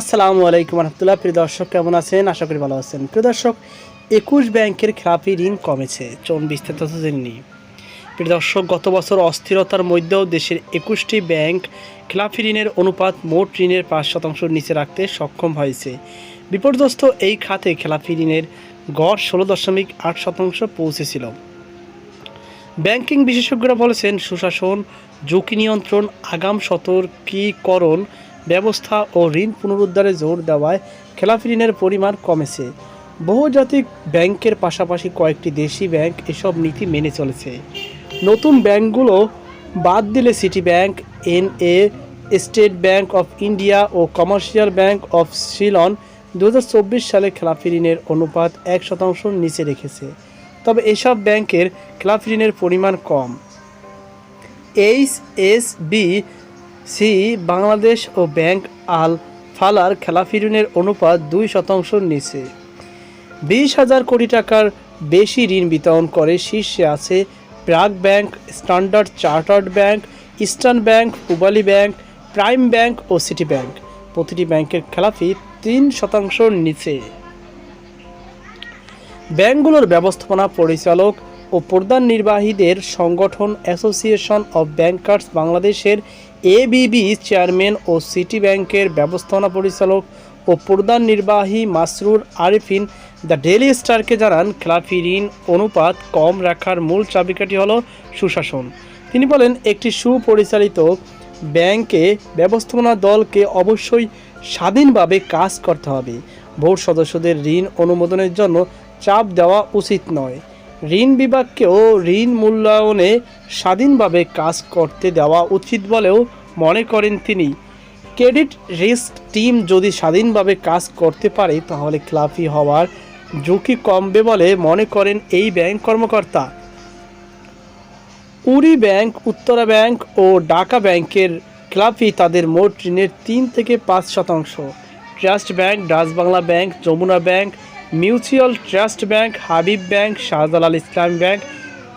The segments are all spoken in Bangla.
আসসালামু আলাইকুম রহমতুল্লাহ। প্রিয় দর্শক, কেমন আছেন? আশা করি ভালো আছেন। প্রিয় দর্শক, একুশ ব্যাংকের খেলাপি ঋণ কমেছে। চলুন বিস্তারিত জেনে নিই। প্রিয় দর্শক, গত বছর অস্থিরতার মধ্যেও দেশের একুশটি ব্যাংক খেলাপি ঋণের অনুপাত মোট ঋণের পাঁচ শতাংশ নিচে রাখতে সক্ষম হয়েছে। বিপর্যস্ত এই খাতে খেলাপি ঋণের গড় ষোলো দশমিক আট শতাংশ পৌঁছেছিল। ব্যাংকিং বিশেষজ্ঞরা বলেছেন, সুশাসন, ঝুঁকি নিয়ন্ত্রণ, আগাম সতর্কীকরণ ব্যবস্থা ও ঋণ পুনরুদ্ধারে জোর দেওয়ায় খেলাফি ঋণের পরিমাণ কমেছে। বহুজাতিক ব্যাংকের পাশাপাশি কয়েকটি দেশি ব্যাংক এসব নীতি মেনে চলেছে। নতুন ব্যাংকগুলো বাদ দিলে city bank N A state bank of India ও কমার্শিয়াল ব্যাংক অফ শিলন দু হাজার চব্বিশ সালে খেলাফি ঋণের অনুপাত এক শতাংশ নিচে রেখেছে। তবে এসব ব্যাংকের খেলাপি ঋণের পরিমাণ কম। H S B C, Bangladesh ও ব্যাংক আল ফালার খেলাপি ঋণের অনুপাত দুই শতাংশের নিচে। বিশ হাজার কোটি টাকার বেশি ঋণ বিতরণ করে শীর্ষে আছে প্রাগ bank, standard chartered bank, eastern bank Pubali bank, prime bank ও সিটি ব্যাংক। প্রতিটি ব্যাংকের খেলাপি তিন শতাংশের নিচে। ব্যাংকগুলোর ব্যবস্থাপনা পরিচালক ও প্রধান নির্বাহীদের সংগঠন অ্যাসোসিয়েশন অব ব্যাংকার্স বাংলাদেশের এবিবি চেয়ারম্যান ও সিটি ব্যাংকের ব্যবস্থাপনা পরিচালক ও প্রধান নির্বাহী মাসরুর আরিফিন, দ্য ডেলি স্টারকে জানান খেলাফি ঋণ অনুপাত কম রাখার মূল চাবিকাঠি হল সুশাসন। তিনি বলেন, একটি সুপরিচালিত ব্যাংকে ব্যবস্থাপনা দলকে অবশ্যই স্বাধীনভাবে কাজ করতে হবে। বোর্ড সদস্যদের ঋণ অনুমোদনের জন্য চাপ দেওয়া উচিত নয়। ঋণ বিভাগকেও ঋণ মূল্যায়নে স্বাধীনভাবে কাজ করতে দেওয়া উচিত বলেও মনে করেন তিনি। ক্রেডিট রিস্ক টিম যদি স্বাধীনভাবে কাজ করতে পারে, তাহলে ক্লাফি হওয়ার ঝুঁকি কমবে বলে মনে করেন এই ব্যাংক কর্মকর্তা। উরি ব্যাংক, উত্তরা ব্যাংক ও ঢাকা ব্যাংকের ক্লাবই তাদের মোট ঋণের তিন থেকে পাঁচ শতাংশ। Trust bank, Dutch Bangla bank, Jamuna bank mutual trust bank, Habib bank, Shahjalal Islam bank,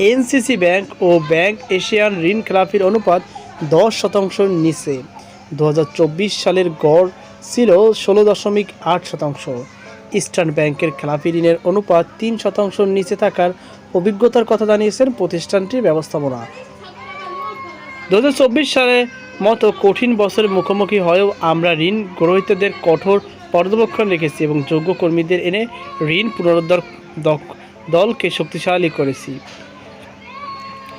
NCC bank ও ব্যাংক এশিয়ান ঋণ খেলাপির অনুপাত দশ শতাংশের নিচে। দু হাজার চব্বিশ সালের গড় ছিল ষোলো দশমিক আট শতাংশ। ইস্টার্ন ব্যাংকের খেলাপি ঋণের অনুপাত তিন শতাংশের নিচে থাকার অভিজ্ঞতার কথা জানিয়েছেন প্রতিষ্ঠানটির ব্যবস্থাপনা। দু হাজার চব্বিশ সালে মতো কঠিন বছরের মুখোমুখি হয়েও আমরা ঋণ গ্রহীতাদের কঠোর পর্যবেক্ষণ রেখেছি এবং যোগ্য কর্মীদের এনে ঋণ পুনরুদ্ধার দলকে শক্তিশালী করেছি।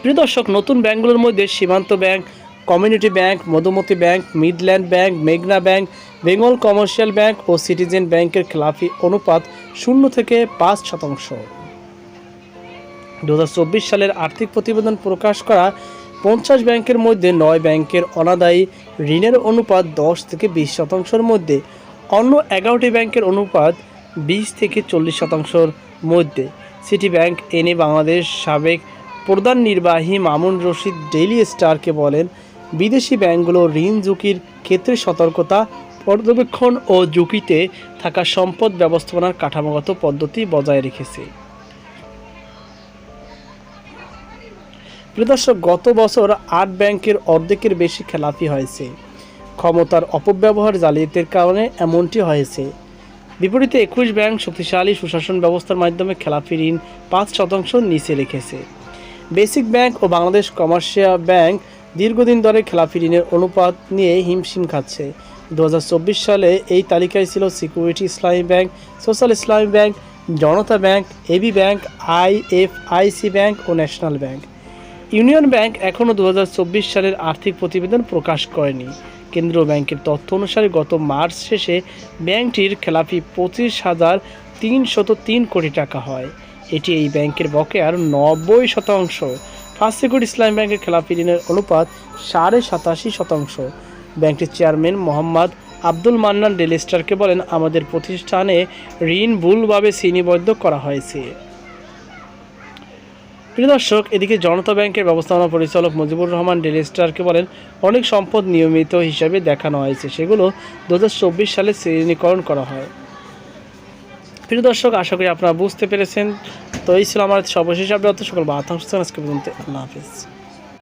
প্রিয় দর্শক, নতুন ব্যাংকগুলোর মধ্যে Shimanto bank community bank Modhumoti bank Midland bank মেঘনা ব্যাংক বেঙ্গল কমার্শিয়াল ব্যাংক ও সিটিজেন ব্যাংকের খেলাফি অনুপাত শূন্য থেকে পাঁচ শতাংশ। দু হাজার চব্বিশ সালের আর্থিক প্রতিবেদন প্রকাশ করা পঞ্চাশ ব্যাংকের মধ্যে নয় ব্যাংকের অনাদায়ী ঋণের অনুপাত দশ থেকে বিশ শতাংশের মধ্যে, অন্য এগারোটি ব্যাংকের অনুপাত বিশ থেকে চল্লিশ শতাংশের মধ্যে। সিটি ব্যাংক এনে বাংলাদেশ সাবেক প্রধান নির্বাহী মামুন রশিদ ডেইলি স্টারকে বলেন, বিদেশি ব্যাংকগুলো ঋণ ঝুঁকির ক্ষেত্রে সতর্কতা, পর্যবেক্ষণ ও ঝুঁকিতে থাকা সম্পদ ব্যবস্থাপনার কাঠামোগত পদ্ধতি বজায় রেখেছে। প্রিয়দর্শক গত বছর আট ব্যাংকের অর্ধেকের বেশি খেলাপি হয়েছে। ক্ষমতার অপব্যবহার জালিয়াতির কারণে এমনটি হয়েছে। বিপরীতে একুশ ব্যাংক শক্তিশালী সুশাসন ব্যবস্থার মাধ্যমে খেলাপি ঋণ পাঁচ শতাংশ নিচে রেখেছে। বেসিক ব্যাংক ও বাংলাদেশ কমার্শিয়াল ব্যাংক দীর্ঘদিন ধরে খেলাপি ঋণের অনুপাত নিয়ে হিমশিম খাচ্ছে। দু হাজার চব্বিশ সালে এই তালিকায় ছিল security Islami bank, social Islami bank, Janata bank, AB bank IFIC bank ও ন্যাশনাল ব্যাংক। ইউনিয়ন ব্যাংক এখনও দু হাজার চব্বিশ সালের আর্থিক প্রতিবেদন প্রকাশ করেনি। কেন্দ্রীয় ব্যাংকের তথ্য অনুসারে গত মার্চ শেষে ব্যাংকটির খেলাপি পঁচিশ হাজার তিনশত তিন কোটি টাকা হয়। এটি এই ব্যাংকের বকেয়ার নব্বই শতাংশ। ফার্স্ট সিকিউরিটি ইসলাম ব্যাংকের খেলাপি ঋণের অনুপাত সাড়ে সাতাশি শতাংশ। ব্যাংকটির চেয়ারম্যান মোহাম্মদ আব্দুল মান্নান ডেলিস্টারকে বলেন, আমাদের প্রতিষ্ঠানে ঋণ ভুলভাবে শ্রেণীবদ্ধ করা হয়েছে। প্রিয় দর্শক, এদিকে জনতা ব্যাংকের ব্যবস্থাপনা পরিচালক মুজিবুর রহমান ডেলিস্টারকে বলেন, অনেক সম্পদ নিয়মিত হিসাবে দেখানো হয়েছে, সেগুলো দু হাজার চব্বিশ সালে শ্রেণীকরণ করা হয়। প্রিয় দর্শক, আশা করি আপনারা বুঝতে পেরেছেন। তো এই ছিল আমার সর্বশেষ আপডেট। সকল বাতাংশ আজকে পর্যন্ত আল্লাহ হাফিজ।